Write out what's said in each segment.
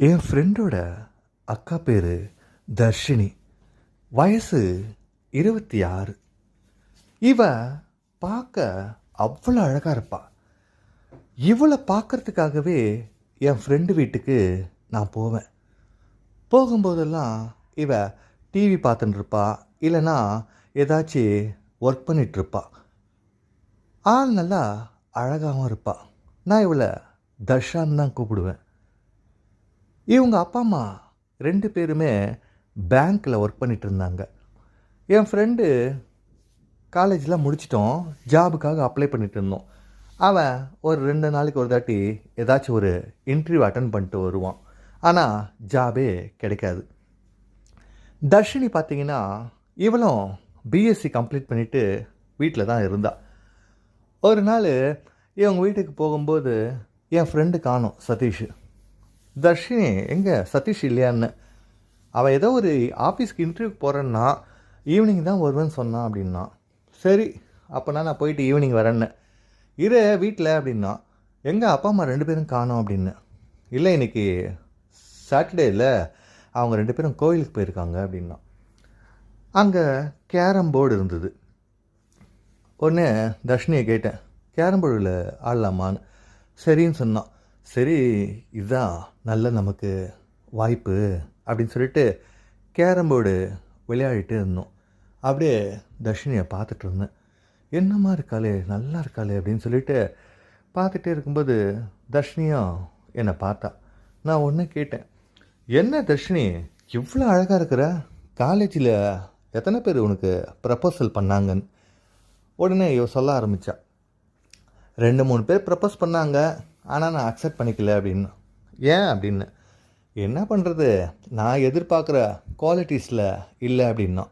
என் ஃப்ரெண்டோட அக்கா பேர் தர்ஷினி. வயசு இருபத்தி ஆறு. இவ பார்க்க அவ்வளோ அழகாக இருப்பா. இவளை பார்க்கறதுக்காகவே என் ஃப்ரெண்டு வீட்டுக்கு நான் போவேன். போகும்போதெல்லாம் இவ டிவி பார்த்துட்டுருப்பா இல்லைன்னா ஏதாச்சும் ஒர்க் பண்ணிகிட்ருப்பா ஆள் நல்லா அழகாகவும் இருப்பாள் நான் இவளை தர்ஷான்னு தான் கூப்பிடுவேன். இவங்க அப்பா அம்மா ரெண்டு பேருமே பேங்க்கில் ஒர்க் பண்ணிட்டு இருந்தாங்க. என் ஃப்ரெண்டு காலேஜில் முடிச்சிட்டோம். ஜாபுக்காக அப்ளை பண்ணிட்டு இருந்தோம். அவன் ஒரு ரெண்டு நாளைக்கு ஒரு தாட்டி ஏதாச்சும் ஒரு இன்டர்வியூ அட்டன் பண்ணிட்டு வருவான். ஆனால் ஜாபே கிடைக்காது. தர்ஷினி பார்த்தீங்கன்னா இவளும் பிஎஸ்சி கம்ப்ளீட் பண்ணிவிட்டு வீட்டில் தான் இருந்தா. ஒரு நாள் இவங்க வீட்டுக்கு போகும்போது என் ஃப்ரெண்டு காணும் சதீஷ். தர்ஷினி எங்கே? சதீஷ் இல்லையான்னு. அவள் ஏதோ ஒரு ஆஃபீஸ்க்கு இன்டர்வியூக்கு போகிறேன்னா ஈவினிங் தான் வருவேன்னு சொன்னான் அப்படின்னா. சரி அப்போனா நான் போயிட்டு ஈவினிங் வரேன்னு. இரு வீட்டில் அப்படின்னா. எங்கள் அப்பா அம்மா ரெண்டு பேரும் காணோம் அப்படின்னு. இல்லை இன்னைக்கு சாட்டர்டேயில் அவங்க ரெண்டு பேரும் கோயிலுக்கு போயிருக்காங்க அப்படின்னா. அங்கே கேரம் போர்டு இருந்தது. உடனே தர்ஷினியை கேட்டேன் கேரம் போர்டில் ஆடலாமான்னு? சரின்னு சொன்னான். சரி இதுதான் நல்ல நமக்கு வாய்ப்பு அப்படின்னு சொல்லிட்டு கேரம் போர்டு விளையாடிட்டு இருந்தோம். அப்படியே தர்ஷினியை பார்த்துட்டு இருந்தேன். என்னம்மா இருக்காளே நல்லா இருக்காளே அப்படின்னு சொல்லிட்டு பார்த்துட்டே இருக்கும்போது தர்ஷினியும் என்னை பார்த்தா. நான் ஒன்று கேட்டேன் என்ன தர்ஷினி இவ்வளோ அழகாக இருக்கிற? காலேஜில் எத்தனை பேர் உனக்கு ப்ரப்போசல் பண்ணாங்கன்னு? உடனே இவ சொல்ல ஆரம்பித்தா ரெண்டு மூணு பேர் ப்ரப்போஸ் பண்ணாங்க. ஆனால் நான் அக்செப்ட் பண்ணிக்கல அப்படின்னு. ஏன் அப்படின்னு? என்ன பண்ணுறது நான் எதிர்பார்க்குற குவாலிட்டிஸில் இல்லை அப்படின்னா.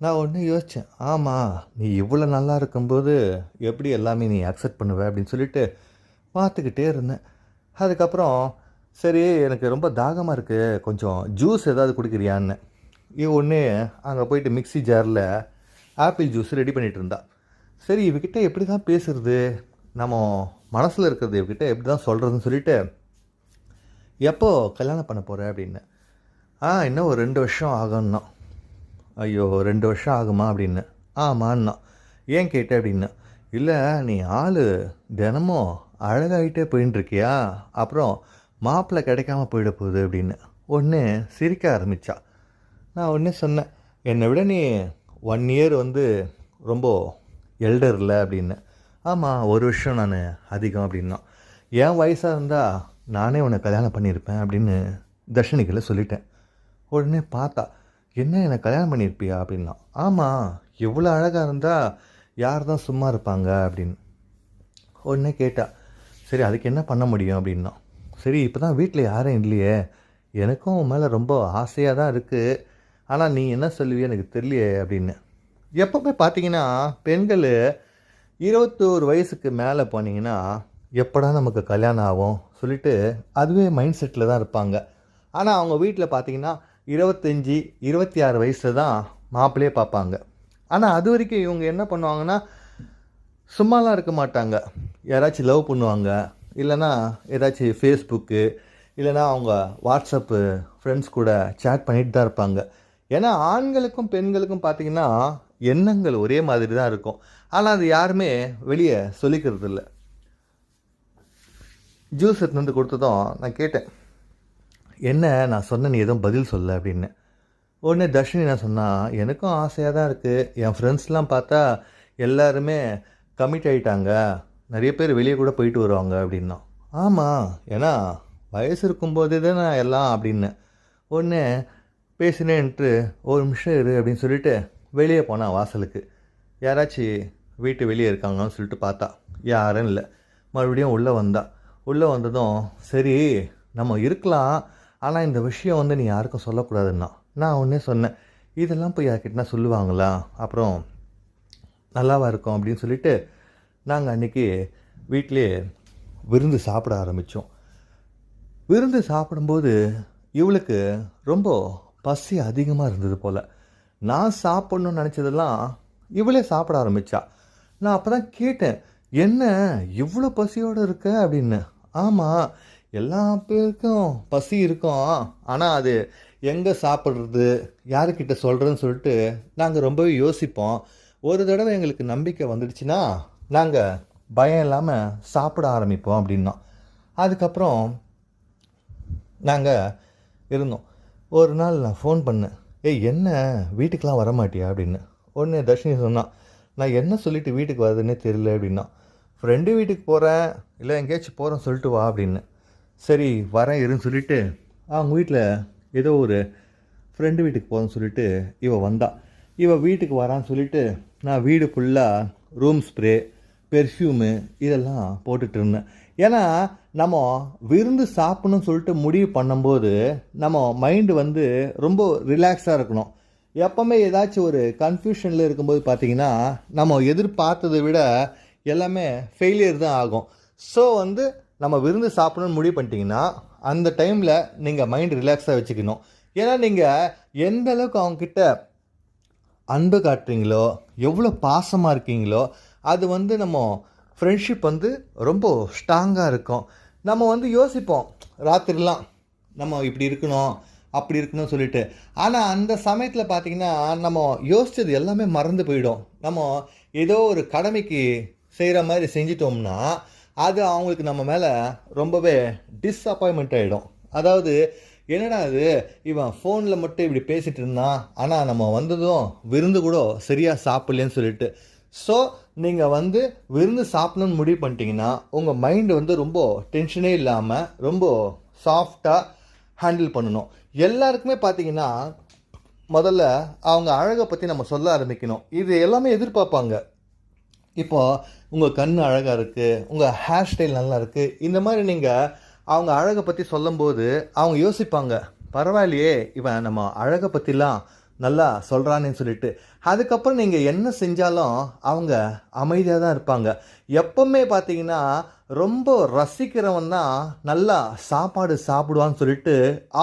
நான் ஒன்று யோசித்தேன் ஆமாம் நீ இவ்வளோ நல்லா இருக்கும்போது எப்படி எல்லாமே நீ அக்செப்ட் பண்ணுவ அப்படின்னு சொல்லிட்டு பார்த்துக்கிட்டே இருந்தேன். அதுக்கப்புறம் சரி எனக்கு ரொம்ப தாகமாக இருக்குது கொஞ்சம் ஜூஸ் ஏதாவது குடிக்கிறியான்னு. இவ ஒன்று அங்கே போயிட்டு மிக்ஸி ஜாரில் ஆப்பிள் ஜூஸ் ரெடி பண்ணிகிட்டு இருந்தா. சரி இவகிட்ட எப்படி தான் பேசுறது? நம்ம மனசில் இருக்கிறது இவகிட்ட எப்படி தான் சொல்கிறதுன்னு சொல்லிட்டு எப்போ கல்யாணம் பண்ண போகிற அப்படின்னு. ஆ இன்னும் ஒரு ரெண்டு வருஷம் ஆகும்னா. ஐயோ ரெண்டு வருஷம் ஆகுமா அப்படின்னு. ஆமான்னா. ஏன் கேட்ட அப்படின்னு. இல்லை நீ ஆள் தினமும் அழகாயிட்டே போயின்னு அப்புறம் மாப்பிள்ளை கிடைக்காம போயிட போகுது அப்படின்னு. ஒன்று சிரிக்க ஆரம்பித்தா நான் ஒன்று சொன்னேன் என்னை விட நீ ஒன் இயர் வந்து ரொம்ப எல்டர் இல்லை அப்படின்னு. ஆமாம் ஒரு வருஷம் நான் அதிகம் அப்படின்னா. என் வயசாக இருந்தால் நானே உன்னை கல்யாணம் பண்ணியிருப்பேன் அப்படின்னு தர்ஷனிக்கில் சொல்லிட்டேன். உடனே பார்த்தா என்ன என்னை கல்யாணம் பண்ணியிருப்பியா? அப்படின்னா ஆமாம் எவ்வளோ அழகாக இருந்தால் யார் தான் சும்மா இருப்பாங்க? அப்படின்னு. உடனே கேட்டா சரி அதுக்கு என்ன பண்ண முடியும்? அப்படின்னா சரி இப்போ தான் வீட்டில் யாரும் இல்லையே. எனக்கும் உன் மேலே ரொம்ப ஆசையாக தான் இருக்குது ஆனால் நீ என்ன சொல்லுவியே எனக்கு தெரியலையே அப்படின்னு. எப்போவுமே பார்த்தீங்கன்னா பெண்கள் இருபத்தோரு வயசுக்கு மேலே போனீங்கன்னா எப்படா நமக்கு கல்யாணம் ஆகும் சொல்லிட்டு அதுவே மைண்ட் செட்டில் தான் இருப்பாங்க. ஆனால் அவங்க வீட்டில் பார்த்தீங்கன்னா இருபத்தஞ்சி இருபத்தி ஆறு வயசில் தான் மாப்பிள்ளையே பார்ப்பாங்க ஆனால் அது வரைக்கும் இவங்க என்ன பண்ணுவாங்கன்னா சும்மாலாம் இருக்க மாட்டாங்க. யாராச்சும் லவ் பண்ணுவாங்க. இல்லைன்னா ஏதாச்சும் ஃபேஸ்புக்கு இல்லைன்னா அவங்க வாட்ஸ்அப்பு ஃப்ரெண்ட்ஸ் கூட சேட் பண்ணிட்டு தான் இருப்பாங்க. ஏன்னா ஆண்களுக்கும் பெண்களுக்கும் பார்த்தீங்கன்னா எண்ணங்கள் ஒரே மாதிரி தான் இருக்கும். ஆனால் அது யாருமே வெளியே சொல்லிக்கிறது இல்லை ஜூஸ் எடுத்துட்டு வந்து கொடுத்ததும் நான் கேட்டேன் என்ன? நான் சொன்ன நீ எதுவும் பதில் சொல்ல? அப்படின்னு. உடனே தர்ஷினி நான் சொன்னால் எனக்கும் ஆசையாக தான் இருக்குது என் ஃப்ரெண்ட்ஸ்லாம் பார்த்தா எல்லாருமே கமிட் ஆகிட்டாங்க நிறைய பேர் வெளியே கூட போயிட்டு வருவாங்க அப்படின்னா. ஆமாம் ஏன்னா வயசு இருக்கும்போதே தான் நான் எல்லாம் அப்படின்னு. ஒன்று பேசினேன்ட்டு ஒரு நிமிஷம் இரு அப்படின்னு சொல்லிட்டு வெளியே போனான் வாசலுக்கு. யாராச்சும் வீட்டு வெளியே இருக்காங்கன்னு சொல்லிட்டு பார்த்தா யாரும் இல்லை. மறுபடியும் உள்ளே வந்தா. உள்ளே வந்ததும் சரி நம்ம இருக்கலாம். ஆனால் இந்த விஷயம் வந்து நீ யாருக்கும் சொல்லக்கூடாதுன்னா நான் ஒன்றே சொன்னேன். இதெல்லாம் போய் யார்கிட்டனா சொல்லுவாங்களா? அப்புறம் நல்லாவா இருக்கும் அப்படின்னு சொல்லிட்டு நாங்கள் அன்றைக்கி வீட்டிலே விருந்து சாப்பிட ஆரம்பித்தோம் விருந்து சாப்பிடும்போது இவளுக்கு ரொம்ப பசி அதிகமாக இருந்தது போல். நான் சாப்பிட்ணுன்னு நினச்சதெல்லாம் இவளே சாப்பிட ஆரம்பித்தா நான் அப்போ தான் கேட்டேன் என்ன இவ்வளோ பசியோடு இருக்க? அப்படின்னு. ஆமாம் எல்லா பேருக்கும் பசி இருக்கும். ஆனால் அது எங்கே சாப்பிட்றது யாருக்கிட்ட சொல்கிறதுன்னு சொல்லிட்டு நாங்கள் ரொம்பவே யோசிப்போம். ஒரு தடவை எங்களுக்கு நம்பிக்கை வந்துடுச்சுன்னா நாங்கள் பயம் இல்லாமல் சாப்பிட ஆரம்பிப்போம் அப்படின்னா. அதுக்கப்புறம் நாங்கள் இருந்தோம். ஒரு நாள் நான் ஃபோன் பண்ணேன். ஏய் என்ன? வீட்டுக்கெலாம் வர மாட்டியா அப்படின்னு. உடனே தர்ஷினி சொன்னான் நான் என்ன சொல்லிவிட்டு வீட்டுக்கு வரதுன்னே தெரியல அப்படின்னா ஃப்ரெண்டு வீட்டுக்கு போகிறேன் இல்லை எங்கேயாச்சும் போகிறேன் சொல்லிட்டு வா அப்படின்னு. சரி வரேன் இருன்னு சொல்லிவிட்டு அவங்க வீட்டில் ஏதோ ஒரு ஃப்ரெண்டு வீட்டுக்கு போகிறேன்னு சொல்லிட்டு இவள் வந்தா. இவள் வீட்டுக்கு வரான்னு சொல்லிட்டு நான் வீடு ஃபுல்லாக ரூம் ஸ்ப்ரே பெர்ஃப்யூமு இதெல்லாம் போட்டுட்டு இருந்தேன். ஏன்னா நம்ம விருந்து சாப்பிடணும்னு சொல்லிட்டு முடிவு பண்ணும்போது நம்ம மைண்டு வந்து ரொம்ப ரிலாக்ஸாக இருக்கணும். எப்போவுமே ஏதாச்சும் ஒரு கன்ஃபியூஷனில் இருக்கும்போது பார்த்தீங்கன்னா நம்ம எதிர்பார்த்ததை விட எல்லாமே ஃபெயிலியர் தான் ஆகும். ஸோ வந்து நம்ம விருந்து சாப்பிடணும்னு முடிவு பண்ணிட்டீங்கன்னா அந்த டைமில் நீங்கள் மைண்ட் ரிலாக்ஸாக வச்சுக்கணும். ஏன்னா நீங்கள் எந்த அளவுக்கு அவங்கக்கிட்ட அன்பு காட்டுறீங்களோ எவ்வளோ பாசமாக இருக்கீங்களோ அது வந்து நம்ம ஃப்ரெண்ட்ஷிப் வந்து ரொம்ப ஸ்ட்ராங்காக இருக்கும். நம்ம வந்து யோசிப்போம் ராத்திரிலாம் நம்ம இப்படி இருக்கணும் அப்படி இருக்கணும்னு சொல்லிட்டு. ஆனால் அந்த சமயத்தில் பார்த்தீங்கன்னா நம்ம யோசித்தது எல்லாமே மறந்து போயிடும். நம்ம ஏதோ ஒரு கடமைக்கு செய்கிற மாதிரி செஞ்சிட்டோம்னா அது அவங்களுக்கு நம்ம மேலே ரொம்பவே டிஸ்அப்பாயின்மெண்ட் ஆகிடும் அதாவது என்னடா இது? இவன் ஃபோனில் மட்டும் இப்படி பேசிகிட்டு இருந்தான். ஆனால் நம்ம வந்ததும் விருந்து கூட சரியாக சாப்பிட்லேன்னு சொல்லிட்டு. ஸோ நீங்கள் வந்து விருந்து சாப்பிடணும்னு முடிவு பண்ணிட்டீங்கன்னா உங்கள் மைண்டு வந்து ரொம்ப டென்ஷனே இல்லாமல் ரொம்ப சாஃப்டாக ஹேண்டில் பண்ணணும். எல்லாருக்குமே பார்த்தீங்கன்னா முதல்ல அவங்க அழகை பற்றி நம்ம சொல்ல ஆரம்பிக்கணும். இது எல்லாமே எதிர்பார்ப்பாங்க. இப்போ உங்கள் கண் அழகாக இருக்குது உங்கள் ஹேர் ஸ்டைல் நல்லா இருக்குது இந்த மாதிரி நீங்கள் அவங்க அழகை பற்றி சொல்லும்போது அவங்க யோசிப்பாங்க பரவாயில்லையே இவன் நம்ம அழகை பற்றிலாம் நல்லா சொல்கிறானேன்னு சொல்லிட்டு அதுக்கப்புறம் நீங்கள் என்ன செஞ்சாலும் அவங்க அமைதியாக தான் இருப்பாங்க. எப்பவுமே பார்த்தீங்கன்னா ரொம்ப ரசிக்கிறவன் தான் நல்லா சாப்பாடு சாப்பிடுவான்னு சொல்லிட்டு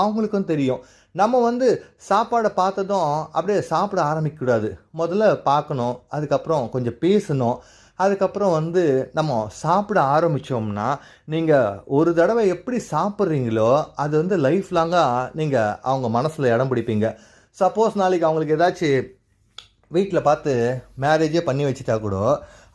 அவங்களுக்கும் தெரியும். நம்ம வந்து சாப்பாடை பார்த்ததும் அப்படியே சாப்பிட ஆரம்பிக்கக்கூடாது. முதல்ல பார்க்கணும் அதுக்கப்புறம் கொஞ்சம் பேசணும். அதுக்கப்புறம் வந்து நம்ம சாப்பிட ஆரம்பித்தோம்னா நீங்கள் ஒரு தடவை எப்படி சாப்பிட்றீங்களோ அது வந்து லைஃப் லாங்காக நீங்கள் அவங்க மனசில் இடம் பிடிப்பீங்க. சப்போஸ் நாளைக்கு அவங்களுக்கு ஏதாச்சும் வீட்டில் பார்த்து மேரேஜே பண்ணி வச்சுட்டா கூட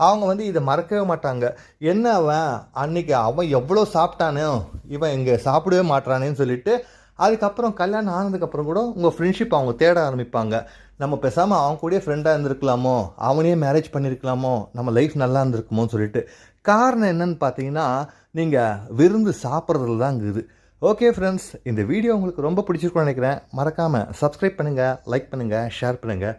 அவங்க வந்து இதை மறக்கவே மாட்டாங்க. என்ன அவன்? அன்னைக்கு அவன் எவ்வளோ சாப்பிட்டானோ இவன் இங்கே சாப்பிடவே மாட்டானேன்னு சொல்லிட்டு அதுக்கப்புறம் கல்யாணம் ஆனதுக்கப்புறம் கூட உங்கள் ஃப்ரெண்ட்ஷிப் அவங்க தேட ஆரம்பிப்பாங்க. நம்ம பேசாமல் அவங்க கூடயே ஃப்ரெண்டாக இருந்திருக்கலாமோ? அவனையே மேரேஜ் பண்ணியிருக்கலாமோ நம்ம லைஃப் நல்லா இருந்திருக்குமோன்னு சொல்லிட்டு. காரணம் என்னன்னு பார்த்தீங்கன்னா நீங்கள் விருந்து சாப்பிட்றதுல தான் இருக்குது ஓகே ஃப்ரெண்ட்ஸ் இந்த வீடியோ உங்களுக்கு ரொம்ப பிடிச்சிருக்கும்னு நினைக்கிறேன். மறக்காமல் சப்ஸ்கிரைப் பண்ணுங்கள் லைக் பண்ணுங்கள் ஷேர் பண்ணுங்கள்